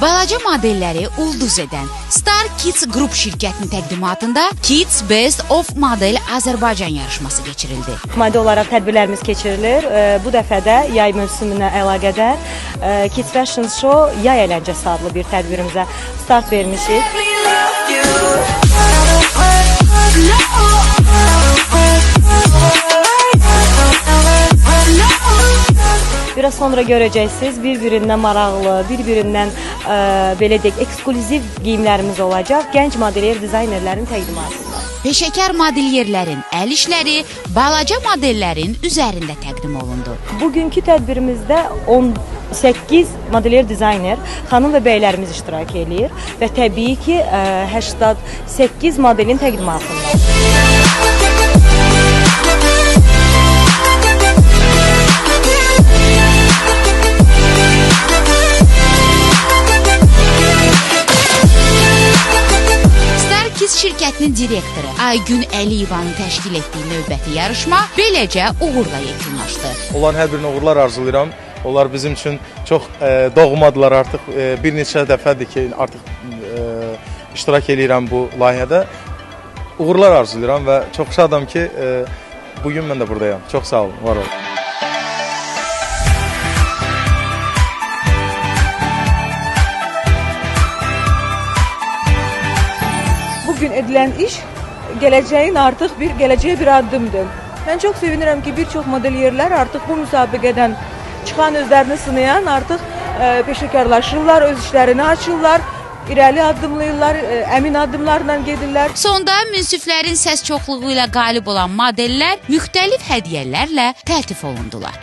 balaca modelləri ulduz edən Star Kids Group şirkətinin təqdimatında Kids Best of Model Azərbaycan yarışması keçirildi. Maddi olaraq tədbirlərimiz keçirilir. Bu dəfə də yay mövsümünə əlaqədar Kids Fashion Show yay əyləncəsi adlı bir tədbirimizə start vermişik. Biraz sonra görəcəksiniz, bir-birindən maraqlı, bir-birindən e, belə deyək, eksklüziv geyimlərimiz olacaq. Gənc modeliyer dizaynerlərin təqdimatında. Peşəkar modelyerlərin əl işləri balaca modellərin üzərində təqdim olundu. Bugünkü tədbirimizdə 18 modeliyer dizayner, xanım və bəylərimiz iştirak eləyir və təbii ki, ə, 88 modelin təqdimatında. Şirkətinin direktoru Aygün Əliyevanın təşkil etdiyi növbəti yarışma beləcə uğurla yekunlaşdı. Onların hər birinə uğurlar arzulayıram. Onlar bizim üçün çox e, doğmadılar artıq. E, bir neçə dəfədir ki, artıq e, iştirak eləyirəm bu layihədə. Uğurlar arzulayıram və çox şadam ki, e, bu gün mən də burdayam. Çox sağ olun, var olun. Bugün edilen iş geleceğin artık bir geleceğe bir adımdır. Ben çok sevinirim ki birçok modelyerler artık bu müsabakeden çıkan özlerini sınayan artık e, peşekarlaşırlar, öz işlerini açırlar, irəli addımlayırlar, e, əmin addımlarla gedirlər. Sonda münsiflərin səs çoxluğu ilə qalib olan modellər müxtəlif hədiyyələrlə təltif olundular.